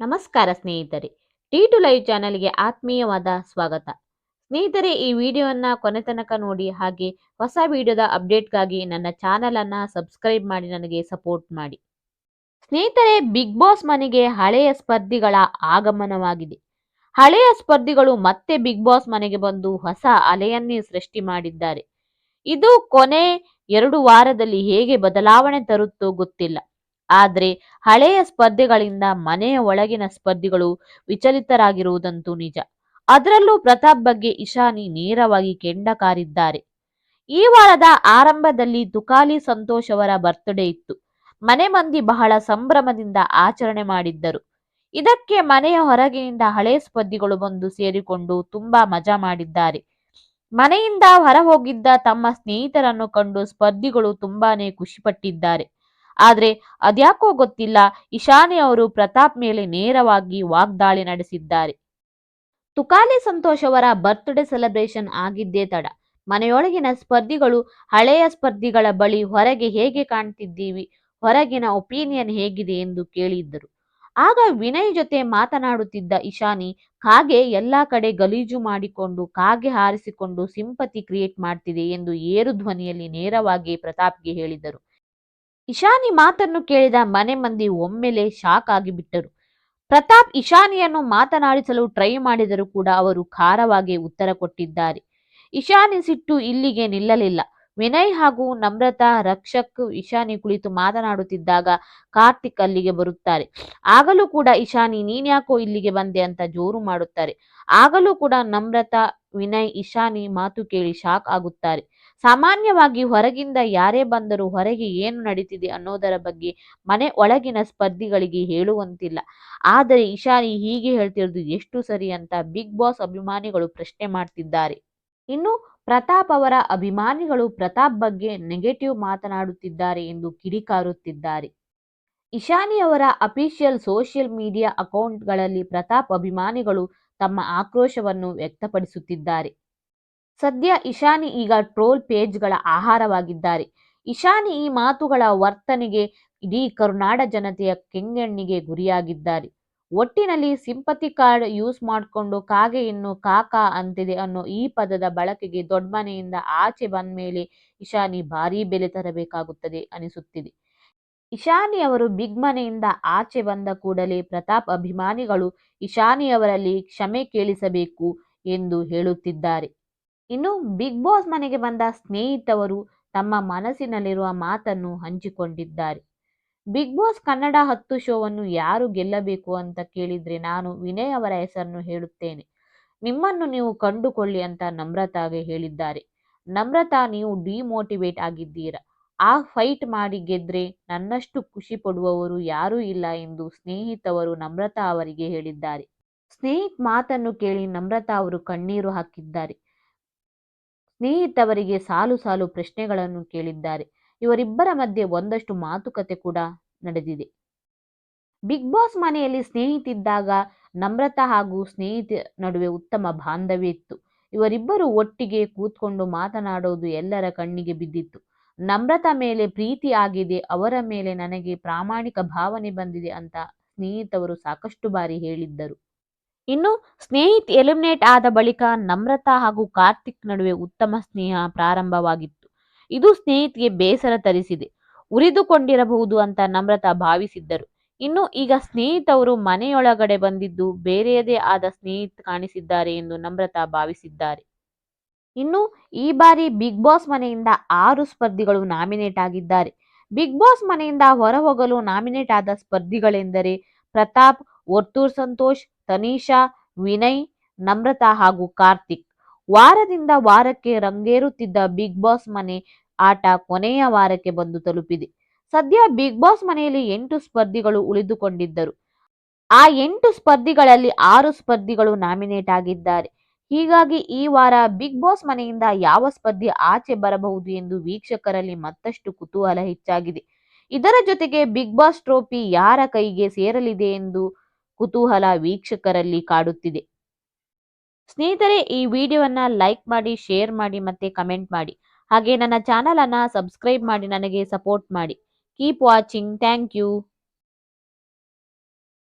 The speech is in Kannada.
ನಮಸ್ಕಾರ ಸ್ನೇಹಿತರೆ. ಟಿ ಟು ಲೈವ್ ಚಾನೆಲ್ಗೆ ಆತ್ಮೀಯವಾದ ಸ್ವಾಗತ. ಸ್ನೇಹಿತರೆ, ಈ ವಿಡಿಯೋವನ್ನು ಕೊನೆ ತನಕ ನೋಡಿ ಹಾಗೆ ಹೊಸ ವಿಡಿಯೋದ ಅಪ್ಡೇಟ್ಗಾಗಿ ನನ್ನ ಚಾನೆಲ್ ಅನ್ನ ಸಬ್ಸ್ಕ್ರೈಬ್ ಮಾಡಿ ನನಗೆ ಸಪೋರ್ಟ್ ಮಾಡಿ. ಸ್ನೇಹಿತರೆ ಬಿಗ್ ಬಾಸ್ ಮನೆಗೆ ಹಳೆಯ ಸ್ಪರ್ಧಿಗಳ ಆಗಮನವಾಗಿದೆ. ಹಳೆಯ ಸ್ಪರ್ಧಿಗಳು ಮತ್ತೆ ಬಿಗ್ ಬಾಸ್ ಮನೆಗೆ ಬಂದು ಹೊಸ ಅಲೆಯನ್ನೇ ಸೃಷ್ಟಿ ಮಾಡಿದ್ದಾರೆ. ಇದು ಕೊನೆ ಎರಡು ವಾರದಲ್ಲಿ ಹೇಗೆ ಬದಲಾವಣೆ ತರುತ್ತೋ ಗೊತ್ತಿಲ್ಲ. ಆದ್ರೆ ಹಳೆಯ ಸ್ಪರ್ಧೆಗಳಿಂದ ಮನೆಯ ಒಳಗಿನ ಸ್ಪರ್ಧಿಗಳು ವಿಚಲಿತರಾಗಿರುವುದಂತೂ ನಿಜ. ಅದರಲ್ಲೂ ಪ್ರತಾಪ್ ಬಗ್ಗೆ ಇಶಾನಿ ನೇರವಾಗಿ ಕೆಂಡ ಕಾರಿದ್ದಾರೆ ಈ ವಾರದ ಆರಂಭದಲ್ಲಿ ತುಕಾಲಿ ಸಂತೋಷ್ ಅವರ ಬರ್ತ್ಡೇ ಇತ್ತು. ಮನೆ ಮಂದಿ ಬಹಳ ಸಂಭ್ರಮದಿಂದ ಆಚರಣೆ ಮಾಡಿದ್ದರು. ಇದಕ್ಕೆ ಮನೆಯ ಹೊರಗಿನಿಂದ ಹಳೆ ಸ್ಪರ್ಧಿಗಳು ಬಂದು ಸೇರಿಕೊಂಡು ತುಂಬಾ ಮಜಾ ಮಾಡಿದ್ದಾರೆ. ಮನೆಯಿಂದ ಹೊರ ಹೋಗಿದ್ದ ತಮ್ಮ ಸ್ನೇಹಿತರನ್ನು ಕಂಡು ಸ್ಪರ್ಧಿಗಳು ತುಂಬಾನೇ ಖುಷಿಪಟ್ಟಿದ್ದಾರೆ. ಆದ್ರೆ ಅದ್ಯಾಕೋ ಗೊತ್ತಿಲ್ಲ ಇಶಾನಿ ಅವರು ಪ್ರತಾಪ್ ಮೇಲೆ ನೇರವಾಗಿ ವಾಗ್ದಾಳಿ ನಡೆಸಿದ್ದಾರೆ. ತುಕಾಲಿ ಸಂತೋಷ್ ಅವರ ಬರ್ತ್ಡೇ ಸೆಲೆಬ್ರೇಷನ್ ಆಗಿದ್ದೇ ತಡ. ಮನೆಯೊಳಗಿನ ಸ್ಪರ್ಧಿಗಳು ಹಳೆಯ ಸ್ಪರ್ಧಿಗಳ ಬಳಿ ಹೊರಗೆ ಹೇಗೆ ಕಾಣ್ತಿದ್ದೀವಿ, ಹೊರಗಿನ ಒಪಿನಿಯನ್ ಹೇಗಿದೆ ಎಂದು ಕೇಳಿದ್ದರು. ಆಗ ವಿನಯ್ ಜೊತೆ ಮಾತನಾಡುತ್ತಿದ್ದ ಇಶಾನಿ ಕಾಗೆ ಎಲ್ಲಾ ಕಡೆ ಗಲೀಜು ಮಾಡಿಕೊಂಡು, ಕಾಗೆ ಹಾರಿಸಿಕೊಂಡು ಸಿಂಪತಿ ಕ್ರಿಯೇಟ್ ಮಾಡ್ತಿದೆ ಎಂದು ಏರು ಧ್ವನಿಯಲ್ಲಿ ನೇರವಾಗಿ ಪ್ರತಾಪ್ಗೆ ಹೇಳಿದರು. ಇಶಾನಿ ಮಾತನ್ನು ಕೇಳಿದ ಮನೆ ಮಂದಿ ಒಮ್ಮೆಲೆ ಶಾಕ್ ಆಗಿಬಿಟ್ಟರು ಪ್ರತಾಪ್ ಇಶಾನಿಯನ್ನು ಮಾತನಾಡಿಸಲು ಟ್ರೈ ಮಾಡಿದರೂ ಕೂಡ ಅವರು ಖಾರವಾಗಿ ಉತ್ತರ ಕೊಟ್ಟಿದ್ದಾರೆ. ಇಶಾನಿ ಸಿಟ್ಟು ಇಲ್ಲಿಗೆ ನಿಲ್ಲಲಿಲ್ಲ. ವಿನಯ್ ಹಾಗೂ ನಮ್ರತಾ, ರಕ್ಷಕ್, ಇಶಾನಿ ಕುಳಿತು ಮಾತನಾಡುತ್ತಿದ್ದಾಗ ಕಾರ್ತಿಕ್ ಅಲ್ಲಿಗೆ ಬರುತ್ತಾರೆ. ಆಗಲೂ ಕೂಡ ಇಶಾನಿ ನೀನ್ಯಾಕೋ ಇಲ್ಲಿಗೆ ಬಂದೆ? ಅಂತ ಜೋರು ಮಾಡುತ್ತಾರೆ. ಆಗಲೂ ಕೂಡ ನಮ್ರತಾ, ವಿನಯ್, ಇಶಾನಿ ಮಾತು ಕೇಳಿ ಶಾಕ್ ಆಗುತ್ತಾರೆ. ಸಾಮಾನ್ಯವಾಗಿ ಹೊರಗಿಂದ ಯಾರೇ ಬಂದರೂ ಹೊರಗೆ ಏನು ನಡೀತಿದೆ ಅನ್ನೋದರ ಬಗ್ಗೆ ಮನೆ ಒಳಗಿನ ಸ್ಪರ್ಧಿಗಳಿಗೆ ಹೇಳುವಂತಿಲ್ಲ. ಆದರೆ ಇಶಾನಿ ಹೀಗೆ ಹೇಳ್ತಿರೋದು ಎಷ್ಟು ಸರಿ ಅಂತ ಬಿಗ್ ಬಾಸ್ ಅಭಿಮಾನಿಗಳು ಪ್ರಶ್ನೆ ಮಾಡ್ತಿದ್ದಾರೆ. ಇನ್ನು ಪ್ರತಾಪ್ ಅವರ ಅಭಿಮಾನಿಗಳು ಪ್ರತಾಪ್ ಬಗ್ಗೆ ನೆಗೆಟಿವ್ ಮಾತನಾಡುತ್ತಿದ್ದಾರೆ ಎಂದು ಕಿಡಿಕಾರುತ್ತಿದ್ದಾರೆ. ಇಶಾನಿ ಅವರ ಅಫಿಷಿಯಲ್ ಸೋಷಿಯಲ್ ಮೀಡಿಯಾ ಅಕೌಂಟ್ಗಳಲ್ಲಿ ಪ್ರತಾಪ್ ಅಭಿಮಾನಿಗಳು ತಮ್ಮ ಆಕ್ರೋಶವನ್ನು ವ್ಯಕ್ತಪಡಿಸುತ್ತಿದ್ದಾರೆ. ಸದ್ಯ ಇಶಾನಿ ಈಗ ಟ್ರೋಲ್ ಪೇಜ್ಗಳ ಆಹಾರವಾಗಿದ್ದಾರೆ. ಇಶಾನಿ ಈ ಮಾತುಗಳ ವರ್ತನೆಗೆ ಇಡೀ ಕರುನಾಡ ಜನತೆಯ ಕೆಂಗಣ್ಣಿಗೆ ಗುರಿಯಾಗಿದ್ದಾರೆ. ಒಟ್ಟಿನಲ್ಲಿ ಸಿಂಪತಿ ಕಾರ್ಡ್ ಯೂಸ್ ಮಾಡಿಕೊಂಡು ಕಾಗೆ ಇನ್ನು ಕಾಕಾ ಅಂತಿದೆ ಅನ್ನೋ ಈ ಪದದ ಬಳಕೆಗೆ ದೊಡ್ಡ ಮನೆಯಿಂದ ಆಚೆ ಬಂದ ಮೇಲೆ ಇಶಾನಿ ಭಾರೀ ಬೆಲೆ ತರಬೇಕಾಗುತ್ತದೆ ಅನಿಸುತ್ತಿದೆ. ಇಶಾನಿ ಅವರು ಬಿಗ್ ಮನೆಯಿಂದ ಆಚೆ ಬಂದ ಕೂಡಲೇ ಪ್ರತಾಪ್ ಅಭಿಮಾನಿಗಳು ಇಶಾನಿಯವರಲ್ಲಿ ಕ್ಷಮೆ ಕೇಳಿಸಬೇಕು ಎಂದು ಹೇಳುತ್ತಿದ್ದಾರೆ. ಇನ್ನು ಬಿಗ್ ಬಾಸ್ ಮನೆಗೆ ಬಂದ ಸ್ನೇಹಿತವರು ತಮ್ಮ ಮನಸ್ಸಿನಲ್ಲಿರುವ ಮಾತನ್ನು ಹಂಚಿಕೊಂಡಿದ್ದಾರೆ. ಬಿಗ್ ಬಾಸ್ ಕನ್ನಡ ಹತ್ತು ಶೋವನ್ನು ಯಾರು ಗೆಲ್ಲಬೇಕು ಅಂತ ಕೇಳಿದ್ರೆ ನಾನು ವಿನಯ್ ಅವರ ಹೆಸರನ್ನು ಹೇಳುತ್ತೇನೆ. ನಿಮ್ಮನ್ನು ನೀವು ಕಂಡುಕೊಳ್ಳಿ ಅಂತ ನಮ್ರತಾಗೆ ಹೇಳಿದ್ದಾರೆ. ನಮ್ರತಾ, ನೀವು ಡಿಮೋಟಿವೇಟ್ ಆಗಿದ್ದೀರಾ? ಆ ಫೈಟ್ ಮಾಡಿ ಗೆದ್ರೆ ನನ್ನಷ್ಟು ಖುಷಿ ಪಡುವವರು ಯಾರೂ ಇಲ್ಲ ಎಂದು ಸ್ನೇಹಿತವರು ನಮ್ರತಾ ಅವರಿಗೆ ಹೇಳಿದ್ದಾರೆ. ಸ್ನೇಹಿತ್ ಮಾತನ್ನು ಕೇಳಿ ನಮ್ರತಾ ಅವರು ಕಣ್ಣೀರು ಹಾಕಿದ್ದಾರೆ. ಸ್ನೇಹಿತವರಿಗೆ ಸಾಲು ಸಾಲು ಪ್ರಶ್ನೆಗಳನ್ನು ಕೇಳಿದ್ದಾರೆ. ಇವರಿಬ್ಬರ ಮಧ್ಯೆ ಒಂದಷ್ಟು ಮಾತುಕತೆ ಕೂಡ ನಡೆದಿದೆ. ಬಿಗ್ ಬಾಸ್ ಮನೆಯಲ್ಲಿ ಸ್ನೇಹಿತಿದ್ದಾಗ ನಮ್ರತಾ ಹಾಗೂ ಸ್ನೇಹಿತ ನಡುವೆ ಉತ್ತಮ ಬಾಂಧವ್ಯ ಇತ್ತು. ಇವರಿಬ್ಬರು ಒಟ್ಟಿಗೆ ಕೂತ್ಕೊಂಡು ಮಾತನಾಡೋದು ಎಲ್ಲರ ಕಣ್ಣಿಗೆ ಬಿದ್ದಿತ್ತು. ನಮ್ರತಾ ಮೇಲೆ ಪ್ರೀತಿ ಆಗಿದೆ, ಅವರ ಮೇಲೆ ನನಗೆ ಪ್ರಾಮಾಣಿಕ ಭಾವನೆ ಬಂದಿದೆ ಅಂತ ಸ್ನೇಹಿತವರು ಸಾಕಷ್ಟು ಬಾರಿ ಹೇಳಿದ್ದರು. ಇನ್ನು ಸ್ನೇಹಿತ್ ಎಲಿಮಿನೇಟ್ ಆದ ಬಳಿಕ ನಮ್ರತಾ ಹಾಗೂ ಕಾರ್ತಿಕ್ ನಡುವೆ ಉತ್ತಮ ಸ್ನೇಹ ಪ್ರಾರಂಭವಾಗಿತ್ತು. ಇದು ಸ್ನೇಹಿತ್ಗೆ ಬೇಸರ ತರಿಸಿದೆ. ಉರಿದುಕೊಂಡಿರಬಹುದು ಅಂತ ನಮ್ರತಾ ಭಾವಿಸಿದ್ದರು. ಇನ್ನು ಈಗ ಸ್ನೇಹಿತವರು ಮನೆಯೊಳಗಡೆ ಬಂದಿದ್ದು ಬೇರೆಯದೇ ಆದ ಸ್ನೇಹಿತ್ ಕಾಣಿಸಿದ್ದಾರೆ ಎಂದು ನಮ್ರತಾ ಭಾವಿಸಿದ್ದಾರೆ. ಇನ್ನು ಈ ಬಾರಿ ಬಿಗ್ ಬಾಸ್ ಮನೆಯಿಂದ ಆರು ಸ್ಪರ್ಧಿಗಳು ನಾಮಿನೇಟ್ ಆಗಿದ್ದಾರೆ. ಬಿಗ್ ಬಾಸ್ ಮನೆಯಿಂದ ಹೊರಹೋಗಲು ನಾಮಿನೇಟ್ ಆದ ಸ್ಪರ್ಧಿಗಳೆಂದರೆ ಪ್ರತಾಪ್ ವರ್ತೂರ್ ಸಂತೋಷ್, ತನೀಷಾ, ವಿನಯ್, ನಮ್ರತಾ ಹಾಗೂ ಕಾರ್ತಿಕ್. ವಾರದಿಂದ ವಾರಕ್ಕೆ ರಂಗೇರುತ್ತಿದ್ದ ಬಿಗ್ ಬಾಸ್ ಮನೆ ಆಟ ಕೊನೆಯ ವಾರಕ್ಕೆ ಬಂದು ತಲುಪಿದೆ. ಸದ್ಯ ಬಿಗ್ ಬಾಸ್ ಮನೆಯಲ್ಲಿ ಎಂಟು ಸ್ಪರ್ಧಿಗಳು ಉಳಿದುಕೊಂಡಿದ್ದರು. ಆ ಎಂಟು ಸ್ಪರ್ಧಿಗಳಲ್ಲಿ ಆರು ಸ್ಪರ್ಧಿಗಳು ನಾಮಿನೇಟ್ ಆಗಿದ್ದಾರೆ. ಹೀಗಾಗಿ ಈ ವಾರ ಬಿಗ್ ಬಾಸ್ ಮನೆಯಿಂದ ಯಾವ ಸ್ಪರ್ಧಿ ಆಚೆ ಬರಬಹುದು ಎಂದು ವೀಕ್ಷಕರಲ್ಲಿ ಮತ್ತಷ್ಟು ಕುತೂಹಲ ಹೆಚ್ಚಾಗಿದೆ. ಇದರ ಜೊತೆಗೆ ಬಿಗ್ ಬಾಸ್ ಟ್ರೋಫಿ ಯಾರ ಕೈಗೆ ಸೇರಲಿದೆ ಎಂದು ಕುತೂಹಲ ವೀಕ್ಷಕರಲ್ಲಿ ಕಾಡುತ್ತಿದೆ. ಸ್ನೇಹಿತರೆ, ಈ ವಿಡಿಯೋವನ್ನ ಲೈಕ್ ಮಾಡಿ, ಶೇರ್ ಮಾಡಿ ಮತ್ತೆ ಕಮೆಂಟ್ ಮಾಡಿ. ಹಾಗೆ ನನ್ನ ಚಾನಲ್ ಅನ್ನ ಸಬ್ಸ್ಕ್ರೈಬ್ ಮಾಡಿ, ನನಗೆ ಸಪೋರ್ಟ್ ಮಾಡಿ. Keep watching. Thank you.